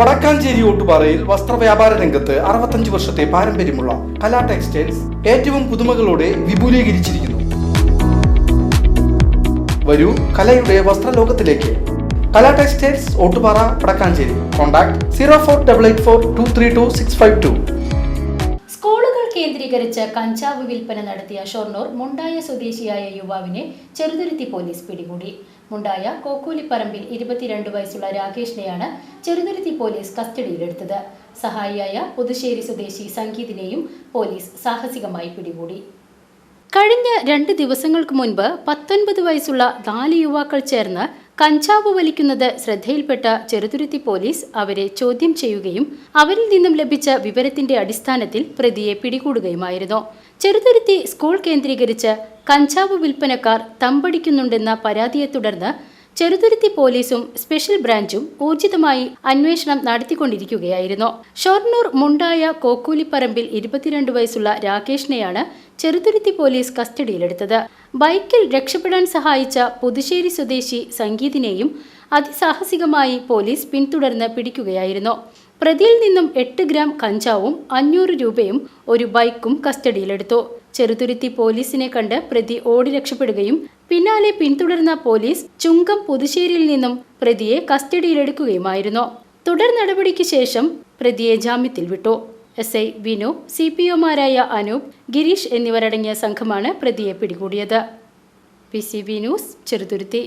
വടക്കാഞ്ചേരി ഓട്ടുപാറയിൽ വസ്ത്രവ്യാപാര രംഗത്ത് അറുപത്തഞ്ച് വർഷത്തെ പാരമ്പര്യമുള്ള കലാ ടെക്സ്റ്റൈൽസ് ഏറ്റവും പുതുമകളോടെ വിപുലീകരിച്ചിരിക്കുന്നു. വരൂ കലയുടെ വസ്ത്രലോകത്തിലേക്ക്. Kala textiles Ottupara Vadakkanchery. Contact zero four double eight four two three two six five two. സ്കൂളുകൾ കേന്ദ്രീകരിച്ച് കഞ്ചാവ് വിൽപ്പന നടത്തിയ ഷൊർണൂർ മുണ്ടായ സ്വദേശിയായ യുവാവിനെ ചെറുതുരുത്തി പോലീസ് പിടികൂടി. മുണ്ടായ കോക്കൂലിപ്പറമ്പിൽ ഇരുപത്തിരണ്ട് വയസ്സുള്ള രാകേഷിനെയാണ് ചെറുതുരുത്തി പോലീസ് കസ്റ്റഡിയിലെടുത്തത്. സഹായിയായ പുതുശ്ശേരി സ്വദേശി സംഗീതിനെയും പോലീസ് സാഹസികമായി പിടികൂടി. കഴിഞ്ഞ രണ്ട് ദിവസങ്ങൾക്ക് മുൻപ് പത്തൊൻപത് വയസ്സുള്ള നാല് യുവാക്കൾ ചേർന്ന് കഞ്ചാവ് വലിക്കുന്നത് ശ്രദ്ധയിൽപ്പെട്ട ചെറുതുരുത്തി പോലീസ് അവരെ ചോദ്യം ചെയ്യുകയും അവരിൽ നിന്നും ലഭിച്ച വിവരത്തിന്റെ അടിസ്ഥാനത്തിൽ പ്രതിയെ പിടികൂടുകയുമായിരുന്നു. ചെറുതുരുത്തി സ്കൂൾ കേന്ദ്രീകരിച്ച് കഞ്ചാവ് വിൽപ്പനക്കാർ തമ്പടിക്കുന്നുണ്ടെന്ന പരാതിയെ തുടർന്ന് ചെറുതുരുത്തി പോലീസും സ്പെഷ്യൽ ബ്രാഞ്ചും ഊർജിതമായി അന്വേഷണം നടത്തിക്കൊണ്ടിരിക്കുകയായിരുന്നു. ഷൊർണൂർ മുണ്ടായ കോക്കൂലിപ്പറമ്പിൽ ഇരുപത്തിരണ്ട് വയസ്സുള്ള രാകേഷിനെയാണ് ചെറുതുരുത്തി പോലീസ് കസ്റ്റഡിയിലെടുത്തത്. ബൈക്കിൽ രക്ഷപ്പെടാൻ സഹായിച്ച പുതുശ്ശേരി സ്വദേശി സംഗീതിനെയും അതിസാഹസികമായി പോലീസ് പിന്തുടർന്ന് പിടിക്കുകയായിരുന്നു. പ്രതിയിൽ നിന്നും എട്ട് ഗ്രാം കഞ്ചാവും അഞ്ഞൂറ് രൂപയും ഒരു ബൈക്കും കസ്റ്റഡിയിലെടുത്തു. ചെറുതുരുത്തി പോലീസിനെ കണ്ട് പ്രതി ഓടി രക്ഷപ്പെടുകയും പിന്നാലെ പിന്തുടർന്ന പോലീസ് ചുങ്കം പുതുശ്ശേരിയിൽ നിന്നും പ്രതിയെ കസ്റ്റഡിയിലെടുക്കുകയുമായിരുന്നു. തുടർ നടപടിക്ക് ശേഷം പ്രതിയെ ജാമ്യത്തിൽ വിട്ടു. S I Vinu C P ഒമാരായ Anoop Girish എന്നിവരടങ്ങിയ സംഘമാണ് പ്രതിയെ പിടികൂടിയത്. P C V news Cheruthuruthy.